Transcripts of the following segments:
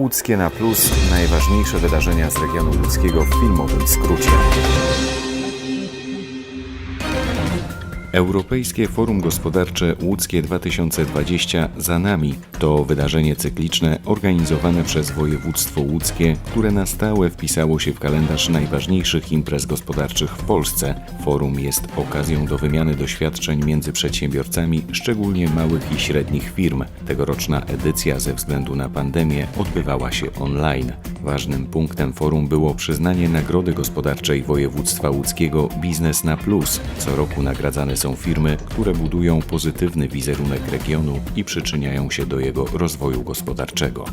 Łódzkie na plus najważniejsze wydarzenia z regionu łódzkiego w filmowym skrócie. Europejskie Forum Gospodarcze Łódzkie 2020 za nami to wydarzenie cykliczne organizowane przez województwo łódzkie, które na stałe wpisało się w kalendarz najważniejszych imprez gospodarczych w Polsce. Forum jest okazją do wymiany doświadczeń między przedsiębiorcami, szczególnie małych i średnich firm. Tegoroczna edycja ze względu na pandemię odbywała się online. Ważnym punktem forum było przyznanie Nagrody Gospodarczej Województwa Łódzkiego Biznes na Plus. Co roku nagradzane są firmy, które budują pozytywny wizerunek regionu i przyczyniają się do jego rozwoju gospodarczego.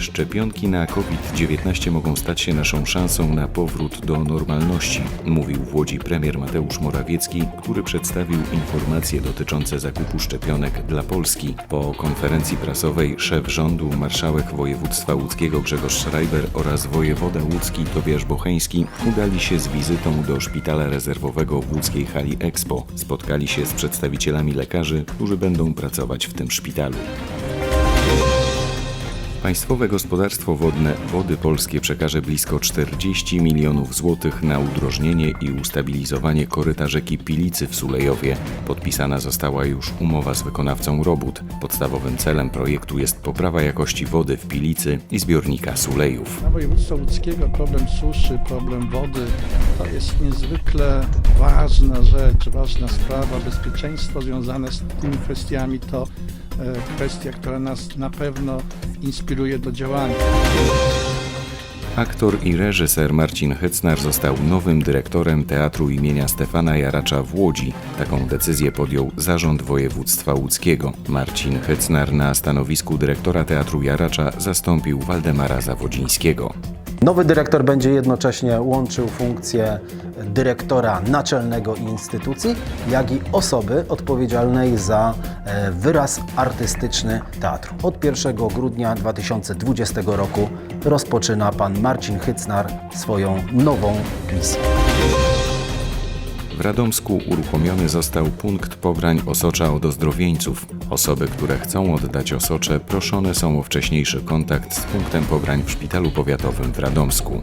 Szczepionki na COVID-19 mogą stać się naszą szansą na powrót do normalności, mówił w Łodzi premier Mateusz Morawiecki, który przedstawił informacje dotyczące zakupu szczepionek dla Polski. Po konferencji prasowej szef rządu, marszałek województwa łódzkiego Grzegorz Schreiber oraz wojewoda łódzki Tobiasz Bocheński udali się z wizytą do szpitala rezerwowego w łódzkiej hali Expo. Spotkali się z przedstawicielami lekarzy, którzy będą pracować w tym szpitalu. Państwowe Gospodarstwo Wodne Wody Polskie przekaże blisko 40 milionów złotych na udrożnienie i ustabilizowanie koryta rzeki Pilicy w Sulejowie. Podpisana została już umowa z wykonawcą robót. Podstawowym celem projektu jest poprawa jakości wody w Pilicy i zbiornika Sulejów. Dla województwa łódzkiego problem suszy, problem wody to jest niezwykle ważna rzecz, ważna sprawa. Bezpieczeństwo związane z tymi kwestiami to kwestia, która nas na pewno inspiruje do działania. Aktor i reżyser Marcin Hycnar został nowym dyrektorem Teatru imienia Stefana Jaracza w Łodzi. Taką decyzję podjął Zarząd Województwa Łódzkiego. Marcin Hycnar na stanowisku dyrektora Teatru Jaracza zastąpił Waldemara Zawodzińskiego. Nowy dyrektor będzie jednocześnie łączył funkcję dyrektora naczelnego instytucji, jak i osoby odpowiedzialnej za e, wyraz artystyczny teatru. Od 1 grudnia 2020 roku rozpoczyna pan Marcin Hycnar swoją nową misję. W Radomsku uruchomiony został punkt pobrań osocza od ozdrowieńców. Osoby, które chcą oddać osocze, proszone są o wcześniejszy kontakt z punktem pobrań w Szpitalu Powiatowym w Radomsku.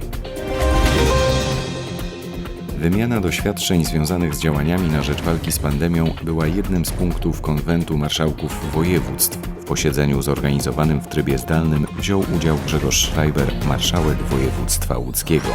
Wymiana doświadczeń związanych z działaniami na rzecz walki z pandemią była jednym z punktów konwentu marszałków województw. W posiedzeniu zorganizowanym w trybie zdalnym wziął udział Grzegorz Schreiber, marszałek województwa łódzkiego.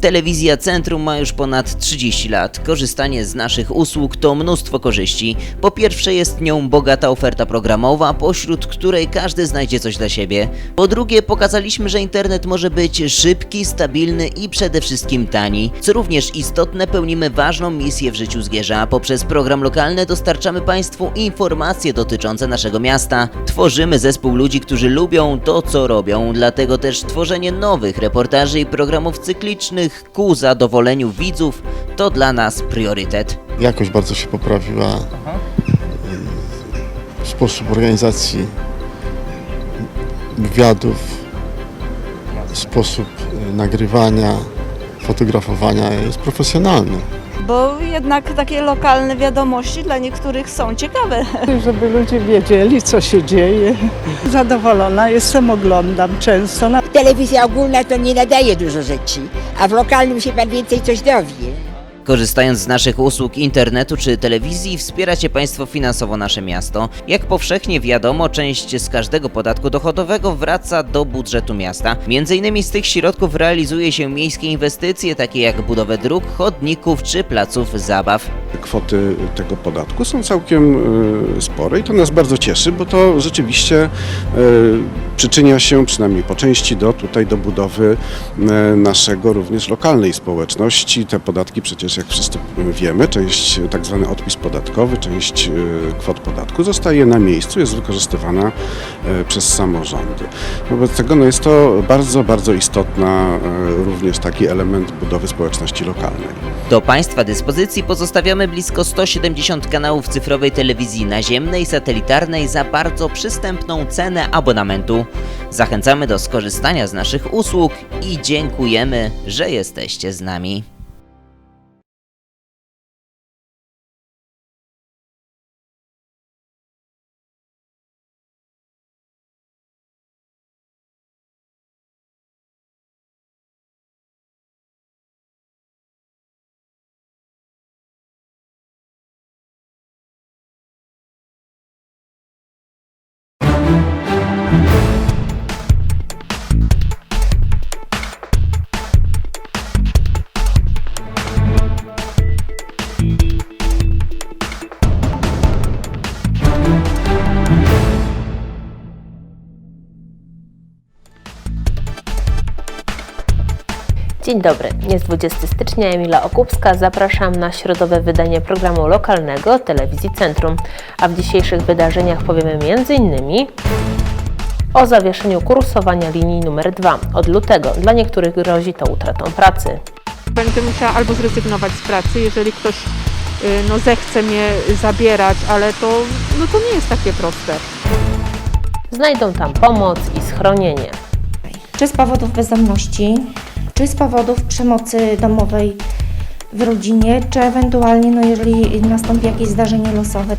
Telewizja Centrum ma już ponad 30 lat. Korzystanie z naszych usług to mnóstwo korzyści. Po pierwsze jest nią bogata oferta programowa, pośród której każdy znajdzie coś dla siebie. Po drugie pokazaliśmy, że internet może być szybki, stabilny i przede wszystkim tani. Co również istotne, pełnimy ważną misję w życiu Zgierza. Poprzez program lokalny dostarczamy Państwu informacje dotyczące naszego miasta. Tworzymy zespół ludzi, którzy lubią to, co robią. Dlatego też tworzenie nowych reportaży i programów cyklicznych ku zadowoleniu widzów to dla nas priorytet. jakość bardzo się poprawiła. Y, Sposób organizacji wywiadów, sposób y, nagrywania, fotografowania jest profesjonalny. Bo jednak takie lokalne wiadomości dla niektórych są ciekawe. żeby ludzie wiedzieli, co się dzieje. Zadowolona jestem, oglądam często. Telewizja ogólna to nie nadaje dużo rzeczy, a w lokalnym się pan więcej coś dowie. Korzystając z naszych usług internetu czy telewizji, wspieracie Państwo finansowo nasze miasto. Jak powszechnie wiadomo, część z każdego podatku dochodowego wraca do budżetu miasta. Między innymi z tych środków realizuje się miejskie inwestycje, takie jak budowę dróg, chodników czy placów zabaw. kwoty tego podatku są całkiem y, spore i to nas bardzo cieszy, bo to rzeczywiście y, przyczynia się przynajmniej po części do tutaj do budowy e, naszego również lokalnej społeczności. Te podatki przecież jak wszyscy wiemy, część tak zwany odpis podatkowy, część e, kwot podatku zostaje na miejscu, jest wykorzystywana e, przez samorządy. Wobec tego no jest to bardzo, bardzo istotna również taki element budowy społeczności lokalnej. Do Państwa dyspozycji pozostawiamy blisko 170 kanałów cyfrowej telewizji naziemnej, satelitarnej za bardzo przystępną cenę abonamentu. Zachęcamy do skorzystania z naszych usług i dziękujemy, że jesteście z nami. Dzień dobry, jest 20 stycznia, Emila Okupska. Zapraszam na środowe wydanie programu lokalnego Telewizji Centrum. A w dzisiejszych wydarzeniach powiemy m.in. o zawieszeniu kursowania linii numer 2. Od lutego dla niektórych grozi to utratą pracy. Będę musiała albo zrezygnować z pracy, jeżeli ktoś y, no, zechce mnie zabierać, ale to, no, to nie jest takie proste. Znajdą tam pomoc i schronienie. czy z powodów bezdomności, czy z powodów przemocy domowej w rodzinie, czy ewentualnie, no jeżeli nastąpi jakieś zdarzenie losowe.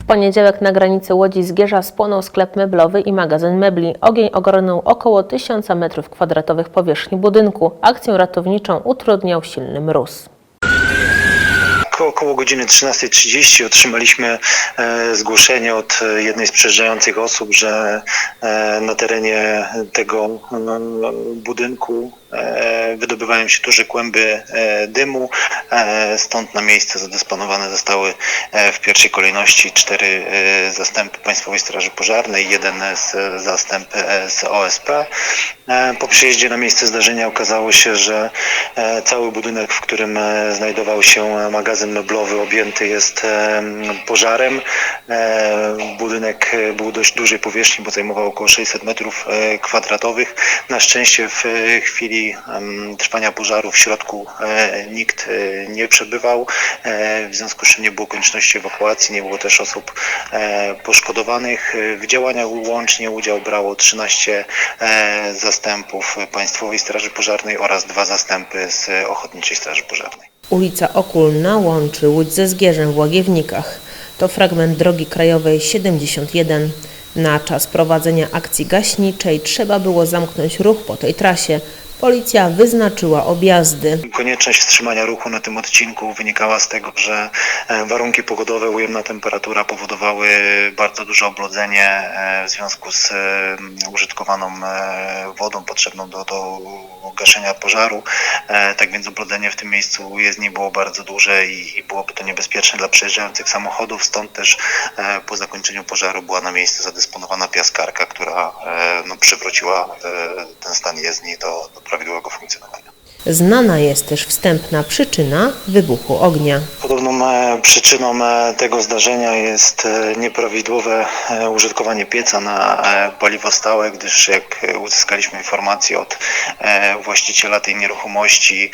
W poniedziałek na granicy Łodzi Zgierza spłonął sklep meblowy i magazyn mebli. Ogień ogarnął około 1000 m2 powierzchni budynku. Akcję ratowniczą utrudniał silny mróz. Ko- Około godziny 13.30 otrzymaliśmy e, zgłoszenie od e, jednej z przejeżdżających osób, że e, na terenie tego no, no, budynku e, wydobywają się duże kłęby e, dymu. E, stąd na miejsce zadysponowane zostały e, w pierwszej kolejności cztery e, zastępy Państwowej Straży Pożarnej, jeden z zastęp e, z OSP. E, Po przyjeździe na miejsce zdarzenia okazało się, że e, cały budynek, w którym e, znajdował się magazyn meblowy objęty jest e, pożarem. E, Budynek e, był dość dużej powierzchni, bo zajmował około 600 metrów e, kwadratowych. Na szczęście w e, chwili trwania pożaru w środku e, nikt e, nie przebywał, e, w związku z czym nie było konieczności ewakuacji, nie było też osób poszkodowanych. W działaniach łącznie udział brało 13 e, zastępów Państwowej Straży Pożarnej oraz dwa zastępy z Ochotniczej Straży Pożarnej. Ulica Okulna łączy Łódź ze Zgierzem w Łagiewnikach. To fragment drogi krajowej 71. Na czas prowadzenia akcji gaśniczej trzeba było zamknąć ruch po tej trasie. Policja wyznaczyła objazdy. Konieczność wstrzymania ruchu na tym odcinku wynikała z tego, że e, warunki pogodowe, ujemna temperatura powodowały bardzo duże oblodzenie e, w związku z e, użytkowaną wodą potrzebną do, do gaszenia pożaru. Tak więc oblodzenie w tym miejscu jezdni było bardzo duże i, i byłoby to niebezpieczne dla przejeżdżających samochodów. Stąd też po zakończeniu pożaru była na miejscu zadysponowana piaskarka, która no, przywróciła ten stan jezdni do, do prawidłowego funkcjonowania. Znana jest też wstępna przyczyna wybuchu ognia. Podobną e, przyczyną e, tego zdarzenia jest e, nieprawidłowe użytkowanie pieca na paliwo stałe, gdyż jak uzyskaliśmy informację od właściciela tej nieruchomości,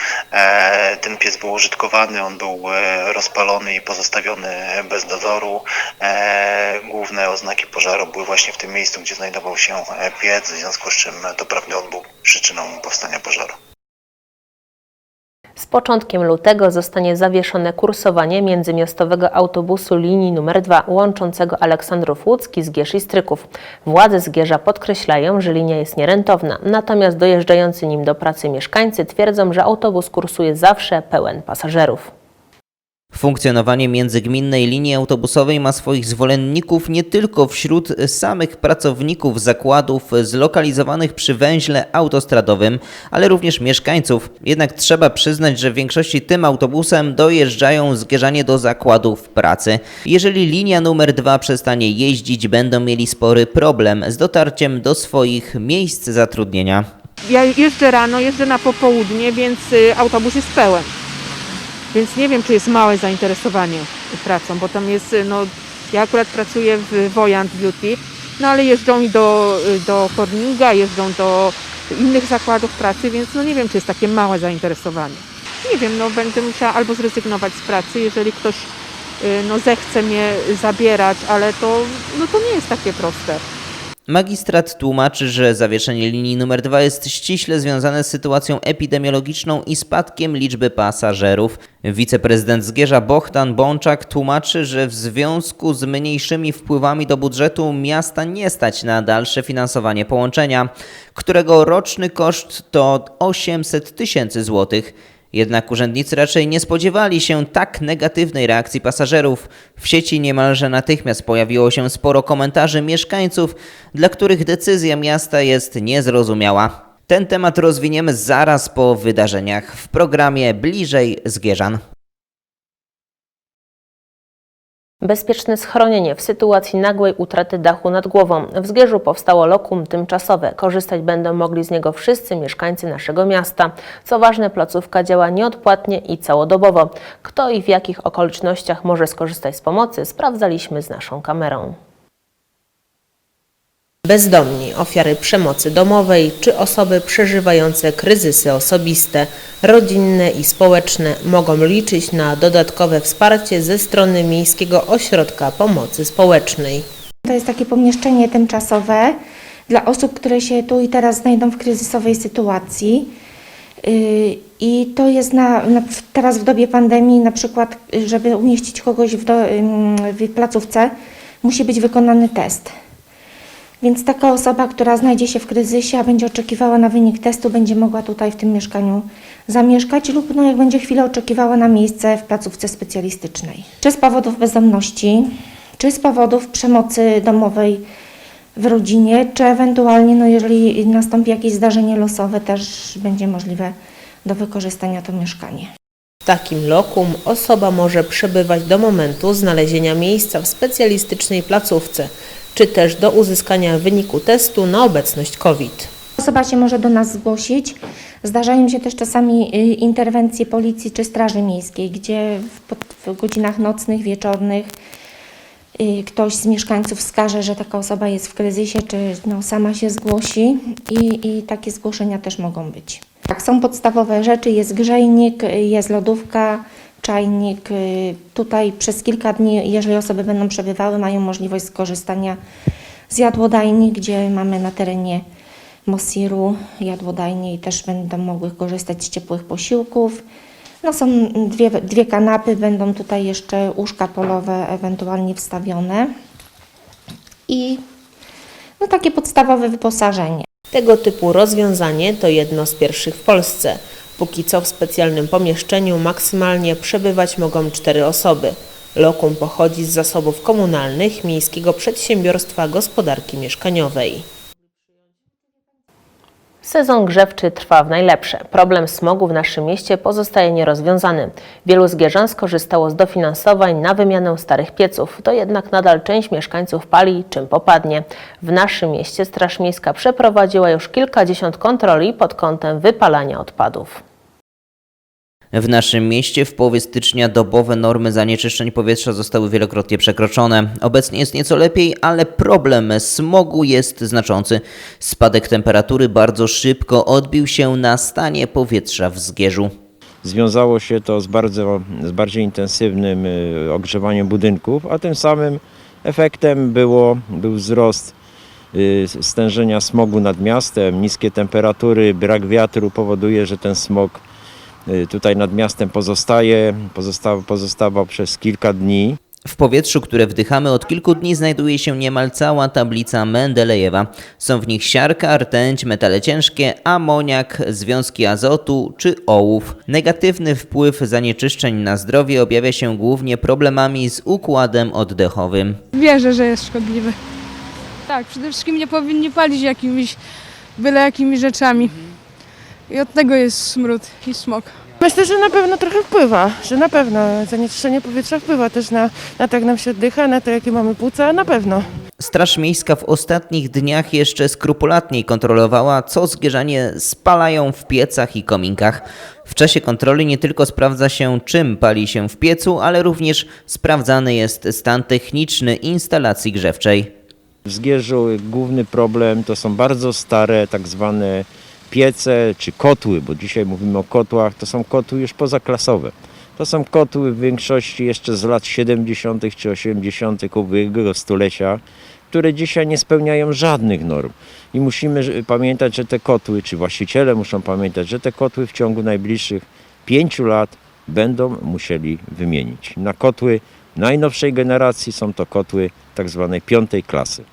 ten piec był użytkowany, on był rozpalony i pozostawiony bez dozoru. Główne oznaki pożaru były właśnie w tym miejscu, gdzie znajdował się piec, w związku z czym doprawdy on był przyczyną powstania pożaru. Z początkiem lutego zostanie zawieszone kursowanie międzymiastowego autobusu linii nr 2 łączącego Aleksandrów Łódzki, Zgierz i Stryków. Władze Zgierza podkreślają, że linia jest nierentowna, natomiast dojeżdżający nim do pracy mieszkańcy twierdzą, że autobus kursuje zawsze pełen pasażerów. Funkcjonowanie międzygminnej linii autobusowej ma swoich zwolenników nie tylko wśród samych pracowników zakładów zlokalizowanych przy węźle autostradowym, ale również mieszkańców. Jednak trzeba przyznać, że w większości tym autobusem dojeżdżają zgierzanie do zakładów pracy. Jeżeli linia numer 2 przestanie jeździć, będą mieli spory problem z dotarciem do swoich miejsc zatrudnienia. Ja jeżdżę rano, jeżdżę na popołudnie, więc y, autobus jest pełen. Więc nie wiem, czy jest małe zainteresowanie pracą, bo tam jest, y, no, ja akurat pracuję w Wojant Beauty, no ale jeżdżą i do, y, do Corninga, jeżdżą do innych zakładów pracy, więc no nie wiem, czy jest takie małe zainteresowanie. Nie wiem, no będę musiała albo zrezygnować z pracy, jeżeli ktoś y, no, zechce mnie zabierać, ale to, no, to nie jest takie proste. Magistrat tłumaczy, że zawieszenie linii numer 2 jest ściśle związane z sytuacją epidemiologiczną i spadkiem liczby pasażerów. Wiceprezydent Zgierza Bohdan Bączak tłumaczy, że w związku z mniejszymi wpływami do budżetu miasta nie stać na dalsze finansowanie połączenia, którego roczny koszt to 800 tysięcy złotych. Jednak urzędnicy raczej nie spodziewali się tak negatywnej reakcji pasażerów. W sieci niemalże natychmiast pojawiło się sporo komentarzy mieszkańców, dla których decyzja miasta jest niezrozumiała. Ten temat rozwiniemy zaraz po wydarzeniach w programie Bliżej Zgierzan. Bezpieczne schronienie w sytuacji nagłej utraty dachu nad głową. W Zgierzu powstało lokum tymczasowe. Korzystać będą mogli z niego wszyscy mieszkańcy naszego miasta. Co ważne, placówka działa nieodpłatnie i całodobowo. Kto i w jakich okolicznościach może skorzystać z pomocy, sprawdzaliśmy z naszą kamerą. Bezdomni, ofiary przemocy domowej czy osoby przeżywające kryzysy osobiste, rodzinne i społeczne mogą liczyć na dodatkowe wsparcie ze strony Miejskiego Ośrodka Pomocy Społecznej. To jest takie pomieszczenie tymczasowe dla osób, które się tu i teraz znajdą w kryzysowej sytuacji. Yy, I to jest na, na, teraz w dobie pandemii, na przykład, żeby umieścić kogoś w, do, w placówce, musi być wykonany test. Więc taka osoba, która znajdzie się w kryzysie, a będzie oczekiwała na wynik testu, będzie mogła tutaj w tym mieszkaniu zamieszkać lub no, jak będzie chwilę oczekiwała na miejsce w placówce specjalistycznej. Czy z powodów bezdomności, czy z powodów przemocy domowej w rodzinie, czy ewentualnie, no, jeżeli nastąpi jakieś zdarzenie losowe, też będzie możliwe do wykorzystania to mieszkanie. W takim lokum osoba może przebywać do momentu znalezienia miejsca w specjalistycznej placówce, czy też do uzyskania wyniku testu na obecność COVID. Osoba się może do nas zgłosić. Zdarzają się też czasami y, interwencje policji czy straży miejskiej, gdzie w, godzinach nocnych, wieczornych y, ktoś z mieszkańców wskaże, że taka osoba jest w kryzysie, czy no, sama się zgłosi i, i takie zgłoszenia też mogą być. Tak, są podstawowe rzeczy, jest grzejnik, y, jest lodówka, czajnik. y, Tutaj przez kilka dni, jeżeli osoby będą przebywały, mają możliwość skorzystania z jadłodajni, gdzie mamy na terenie Mosiru jadłodajnie i też będą mogły korzystać z ciepłych posiłków. No są dwie, dwie kanapy, będą tutaj jeszcze łóżka polowe ewentualnie wstawione i no takie podstawowe wyposażenie. Tego typu rozwiązanie to jedno z pierwszych w Polsce. Póki co w specjalnym pomieszczeniu maksymalnie przebywać mogą cztery osoby. Lokum pochodzi z zasobów komunalnych Miejskiego Przedsiębiorstwa Gospodarki Mieszkaniowej. Sezon grzewczy trwa w najlepsze. Problem smogu w naszym mieście pozostaje nierozwiązany. Wielu zgierzan skorzystało z dofinansowań na wymianę starych pieców. To jednak nadal część mieszkańców pali czym popadnie. W naszym mieście Straż Miejska przeprowadziła już kilkadziesiąt kontroli pod kątem wypalania odpadów. W naszym mieście w połowie stycznia dobowe normy zanieczyszczeń powietrza zostały wielokrotnie przekroczone. Obecnie jest nieco lepiej, ale problem smogu jest znaczący. Spadek temperatury bardzo szybko odbił się na stanie powietrza w Zgierzu. Związało się to z bardzo z bardziej intensywnym y, ogrzewaniem budynków, a tym samym efektem było, był wzrost y, stężenia smogu nad miastem. Niskie temperatury, brak wiatru powoduje, że ten smog tutaj nad miastem pozostaje, pozosta, pozostawał przez kilka dni. W powietrzu, które wdychamy od kilku dni znajduje się niemal cała tablica Mendelejewa. Są w nich siarka, rtęć, metale ciężkie, amoniak, związki azotu czy ołów. Negatywny wpływ zanieczyszczeń na zdrowie objawia się głównie problemami z układem oddechowym. Wierzę, że jest szkodliwy. Tak, przede wszystkim nie powinni palić jakimiś, byle jakimi rzeczami. I od tego jest smród i smog. Myślę, że na pewno trochę wpływa, że na pewno zanieczyszczenie powietrza wpływa też na, na to, jak nam się oddycha, na to, jakie mamy płuca, na pewno. Straż Miejska w ostatnich dniach jeszcze skrupulatniej kontrolowała, co zgierzanie spalają w piecach i kominkach. W czasie kontroli nie tylko sprawdza się, czym pali się w piecu, ale również sprawdzany jest stan techniczny instalacji grzewczej. W Zgierzu główny problem to są bardzo stare tak zwane piece czy kotły, bo dzisiaj mówimy o kotłach, to są kotły już pozaklasowe. To są kotły w większości jeszcze z lat 70. czy 80. ubiegłego stulecia, które dzisiaj nie spełniają żadnych norm. I musimy pamiętać, że te kotły, czy właściciele muszą pamiętać, że te kotły w ciągu najbliższych pięciu lat będą musieli wymienić. Na kotły najnowszej generacji są to kotły tak zwanej piątej klasy.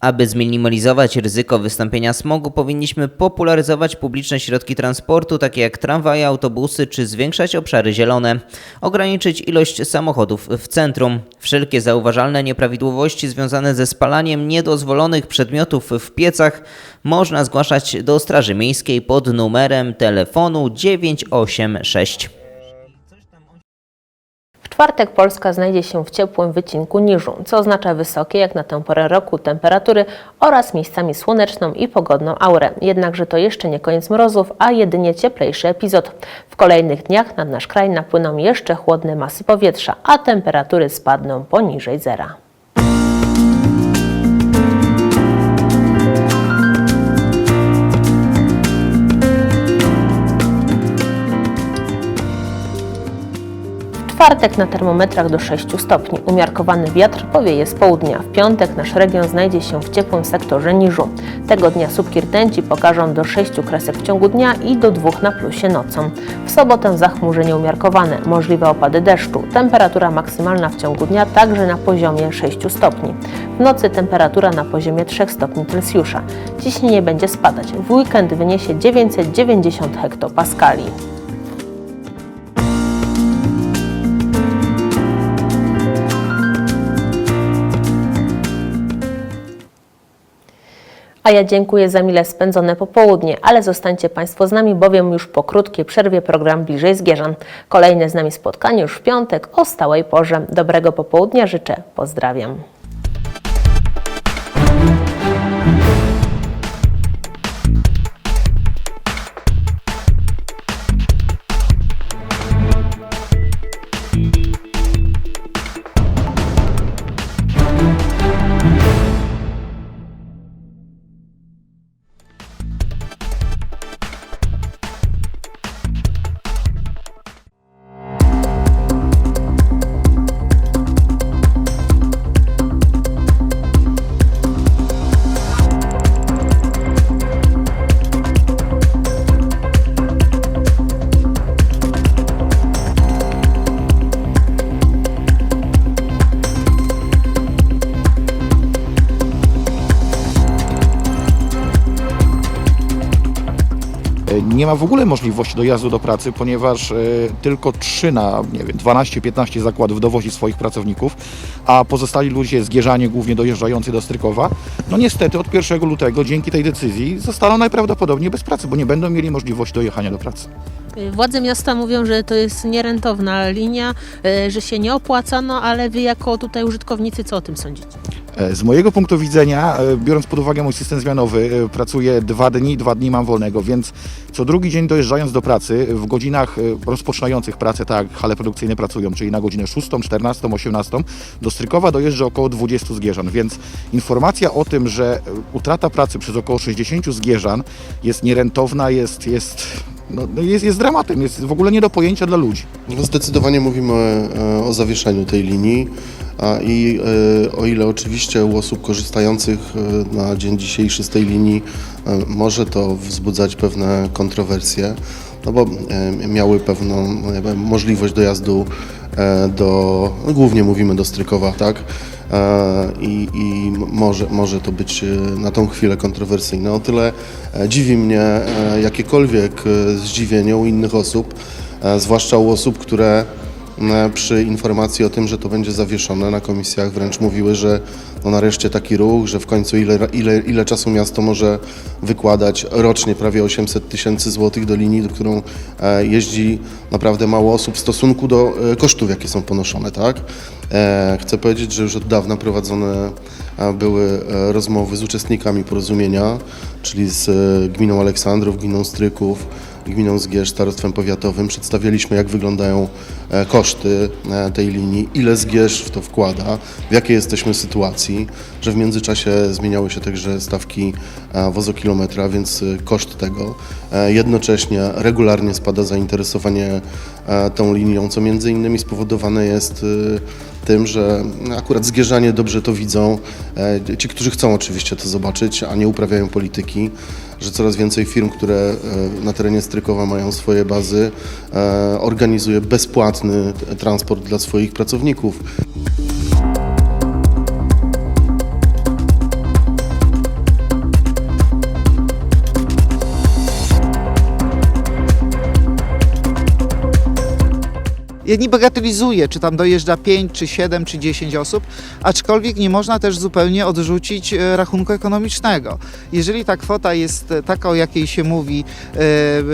Aby zminimalizować ryzyko wystąpienia smogu, powinniśmy popularyzować publiczne środki transportu, takie jak tramwaje, autobusy, czy zwiększać obszary zielone, ograniczyć ilość samochodów w centrum. Wszelkie zauważalne nieprawidłowości związane ze spalaniem niedozwolonych przedmiotów w piecach można zgłaszać do Straży Miejskiej pod numerem telefonu 986. Czwartek Polska znajdzie się w ciepłym wycinku niżu, co oznacza wysokie jak na tę porę roku temperatury oraz miejscami słoneczną i pogodną aurę. Jednakże to jeszcze nie koniec mrozów, a jedynie cieplejszy epizod. W kolejnych dniach nad nasz kraj napłyną jeszcze chłodne masy powietrza, a temperatury spadną poniżej zera. Czwartek na termometrach do 6 stopni. Umiarkowany wiatr powieje z południa. W piątek nasz region znajdzie się w ciepłym sektorze niżu. Tego dnia słupki rtęci pokażą do 6 kresek w ciągu dnia i do 2 na plusie nocą. W sobotę zachmurzenie umiarkowane, możliwe opady deszczu. Temperatura maksymalna w ciągu dnia także na poziomie 6 stopni. W nocy temperatura na poziomie 3 stopni Celsjusza. Ciśnienie będzie spadać. W weekend wyniesie 990 hektopaskali. A ja dziękuję za mile spędzone popołudnie, ale zostańcie Państwo z nami, bowiem już po krótkiej przerwie program Bliżej Zgierzan. Kolejne z nami spotkanie już w piątek o stałej porze. Dobrego popołudnia życzę. Pozdrawiam. Nie ma w ogóle możliwości dojazdu do pracy, ponieważ e, tylko 3 na nie wiem, 12-15 zakładów dowozi swoich pracowników, a pozostali ludzie zgierzanie głównie dojeżdżający do Strykowa, no niestety od 1 lutego dzięki tej decyzji zostaną najprawdopodobniej bez pracy, bo nie będą mieli możliwości dojechania do pracy. Władze miasta mówią, że to jest nierentowna linia, e, że się nie opłaca, no ale wy jako tutaj użytkownicy co o tym sądzicie? E, Z mojego punktu widzenia, e, biorąc pod uwagę mój system zmianowy, e, pracuję dwa dni, dwa dni mam wolnego, więc co drugi dzień dojeżdżając do pracy, w godzinach rozpoczynających pracę, tak hale produkcyjne pracują, czyli na godzinę 6, 14, 18, do Strykowa dojeżdża około 20 zgierzan, więc informacja o tym, że utrata pracy przez około 60 zgierzan jest nierentowna, jest, jest, no, no jest, jest dramatem, jest w ogóle nie do pojęcia dla ludzi. No zdecydowanie mówimy o zawieszeniu tej linii a i e, o ile oczywiście u osób korzystających e, na dzień dzisiejszy z tej linii e, może to wzbudzać pewne kontrowersje, no bo miały pewną e, możliwość dojazdu do, no głównie mówimy do Strykowa, tak? I, i może, może to być na tą chwilę kontrowersyjne. O tyle dziwi mnie jakiekolwiek zdziwienie u innych osób, zwłaszcza u osób, które przy informacji o tym, że to będzie zawieszone na komisjach wręcz mówiły, że no nareszcie taki ruch, że w końcu ile, ile, ile czasu miasto może wykładać rocznie prawie 800 tysięcy złotych do linii, do którą e, jeździ naprawdę mało osób w stosunku do e, kosztów, jakie są ponoszone, tak? E, Chcę powiedzieć, że już od dawna prowadzone e, były e, rozmowy z uczestnikami porozumienia, czyli z e, gminą Aleksandrów, gminą Stryków, gminą Zgierz, starostwem powiatowym. Przedstawialiśmy, jak wyglądają e, koszty e, tej linii, ile Zgierz w to wkłada, w jakiej jesteśmy sytuacji, że w międzyczasie zmieniały się także stawki e, wozokilometra, więc e, koszt tego. E, Jednocześnie regularnie spada zainteresowanie e, tą linią, co między innymi spowodowane jest e, tym, że akurat zgierzanie dobrze to widzą. E, Ci, którzy chcą oczywiście to zobaczyć, a nie uprawiają polityki, że coraz więcej firm, które e, na terenie Strykowa mają swoje bazy, e, organizuje transport dla swoich pracowników. Nie bagatelizuję, czy tam dojeżdża 5, czy 7, czy 10 osób, aczkolwiek nie można też zupełnie odrzucić e, rachunku ekonomicznego. Jeżeli ta kwota jest e, taka, o jakiej się mówi,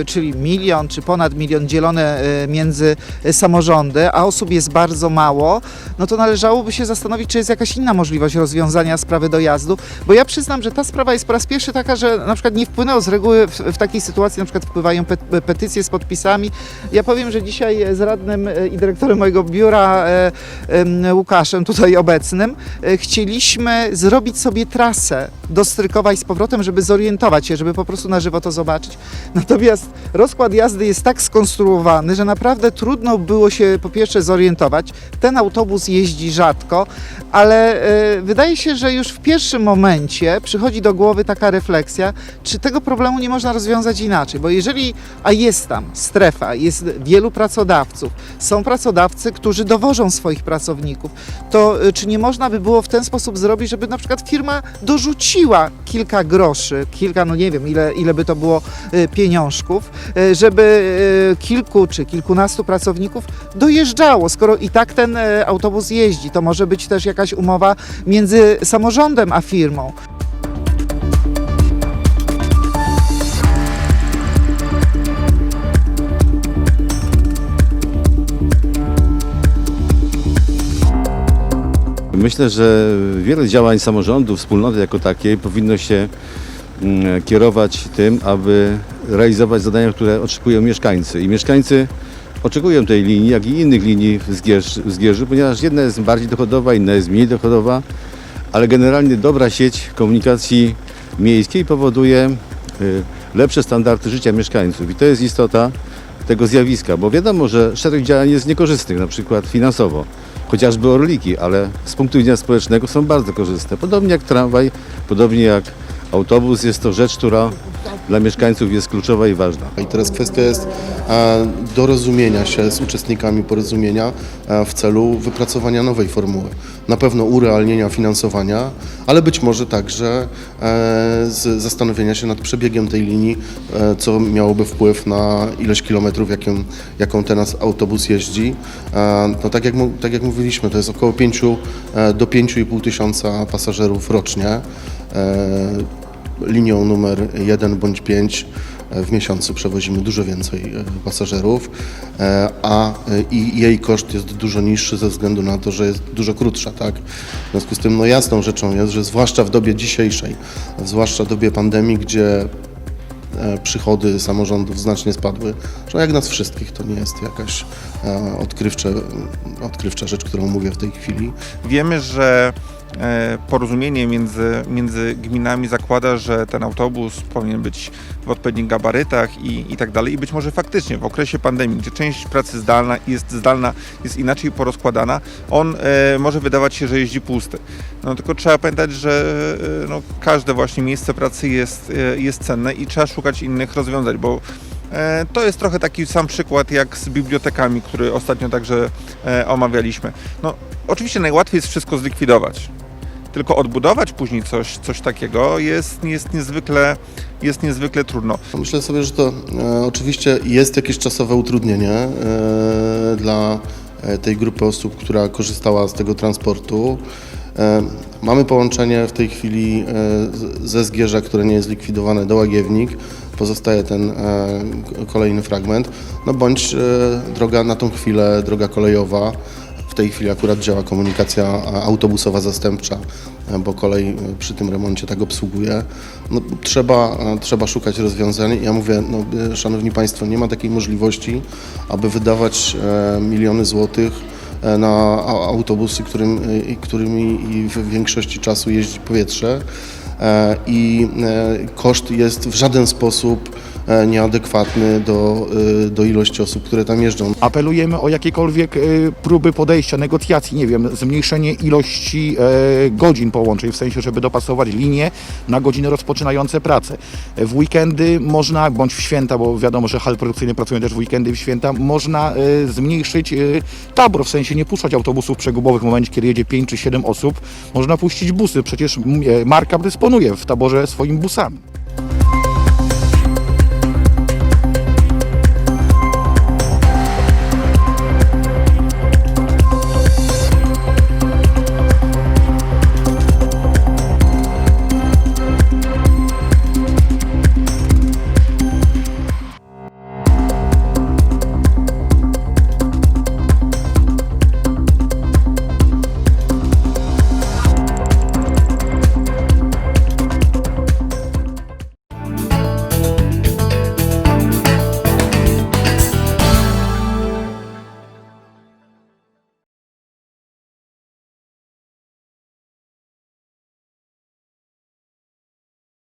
e, czyli milion, czy ponad milion dzielone między samorządy, a osób jest bardzo mało, no to należałoby się zastanowić, czy jest jakaś inna możliwość rozwiązania sprawy dojazdu, bo ja przyznam, że ta sprawa jest po raz pierwszy taka, że na przykład nie wpłynęło z reguły w, takiej sytuacji, na przykład wpływają pet, petycje z podpisami. Ja powiem, że dzisiaj z radnym i dyrektorem mojego biura e, em, Łukaszem, tutaj obecnym, e, chcieliśmy zrobić sobie trasę do Strykowa i z powrotem, żeby zorientować się, żeby po prostu na żywo to zobaczyć. Natomiast rozkład jazdy jest tak skonstruowany, że naprawdę trudno było się po pierwsze zorientować. Ten autobus jeździ rzadko, ale e, wydaje się, że już w pierwszym momencie przychodzi do głowy taka refleksja, czy tego problemu nie można rozwiązać inaczej, bo jeżeli, a jest tam strefa, jest wielu pracodawców, są pracodawcy, którzy dowożą swoich pracowników, to e, czy nie można by było w ten sposób zrobić, żeby na przykład firma dorzuciła kilka groszy, kilka, no nie wiem, ile, ile by to było e, pieniążków, e, żeby kilku czy kilkunastu pracowników dojeżdżało. Skoro i tak ten autobus jeździ, to może być też jakaś umowa między samorządem a firmą. Myślę, że wiele działań samorządu, wspólnoty jako takiej powinno się mm, kierować tym, aby realizować zadania, które oczekują mieszkańcy. I mieszkańcy oczekują tej linii, jak i innych linii w Zgierz- w Zgierzu, ponieważ jedna jest bardziej dochodowa, inna jest mniej dochodowa, ale generalnie dobra sieć komunikacji miejskiej powoduje y, lepsze standardy życia mieszkańców. I to jest istota tego zjawiska, bo wiadomo, że szereg działań jest niekorzystnych, na przykład finansowo, chociażby orliki, ale z punktu widzenia społecznego są bardzo korzystne. Podobnie jak tramwaj, podobnie jak autobus, jest to rzecz, która dla mieszkańców jest kluczowa i ważna. I teraz kwestia jest e, dorozumienia się z uczestnikami porozumienia e, w celu wypracowania nowej formuły. Na pewno urealnienia finansowania, ale być może także e, z zastanowienia się nad przebiegiem tej linii, co miałoby wpływ na ilość kilometrów, jaką, jaką ten autobus jeździ. No tak jak, tak jak mówiliśmy, to jest około 5 e, do 5,5 tysiąca pasażerów rocznie. E, linią numer 1 bądź 5 w miesiącu przewozimy dużo więcej e, pasażerów, e, a e, i jej koszt jest dużo niższy ze względu na to, że jest dużo krótsza, tak? W związku z tym no jasną rzeczą jest, że zwłaszcza w dobie dzisiejszej, zwłaszcza w dobie pandemii, gdzie e, przychody samorządów znacznie spadły, że jak nas wszystkich to nie jest jakaś e, odkrywcze, odkrywcza rzecz, którą mówię w tej chwili. Wiemy, że e, porozumienie między, między gminami zakłada, że ten autobus powinien być w odpowiednich gabarytach i, i tak dalej. I być może faktycznie w okresie pandemii, gdzie część pracy zdalna jest zdalna, jest inaczej porozkładana, on e, może wydawać się, że jeździ pusty. No tylko trzeba pamiętać, że e, no, każde właśnie miejsce pracy jest, e, jest cenne i trzeba szukać innych rozwiązań, bo E, To jest trochę taki sam przykład jak z bibliotekami, który ostatnio także e, omawialiśmy. No, oczywiście najłatwiej jest wszystko zlikwidować. Tylko odbudować później coś, coś takiego jest, jest, niezwykle, jest niezwykle trudno. Myślę sobie, że to e, oczywiście jest jakieś czasowe utrudnienie e, dla e, tej grupy osób, która korzystała z tego transportu. E, mamy połączenie w tej chwili e, ze Zgierza, które nie jest likwidowane, do Łagiewnik. Pozostaje ten kolejny fragment. No bądź droga na tą chwilę, droga kolejowa. Tej chwili akurat działa komunikacja autobusowa zastępcza, e, bo kolej e, przy tym remoncie tak obsługuje. No, trzeba, e, trzeba szukać rozwiązań. Ja mówię, no, szanowni państwo, nie ma takiej możliwości, aby wydawać miliony złotych na autobusy, którym, którymi w większości czasu jeździ powietrze. I koszt jest w żaden sposób nieadekwatny do, e, do ilości osób, które tam jeżdżą. Apelujemy o jakiekolwiek e, próby podejścia, negocjacji, nie wiem, zmniejszenie ilości e, godzin połączeń, w sensie, żeby dopasować linie na godziny rozpoczynające pracę. E, W weekendy można, bądź w święta, bo wiadomo, że hale produkcyjne pracują też w weekendy i w święta, można e, zmniejszyć e, tabor, w sensie nie puszczać autobusów przegubowych w momencie, kiedy jedzie 5 czy 7 osób. Można puścić busy, przecież e, marka dysponuje w taborze swoimi busami.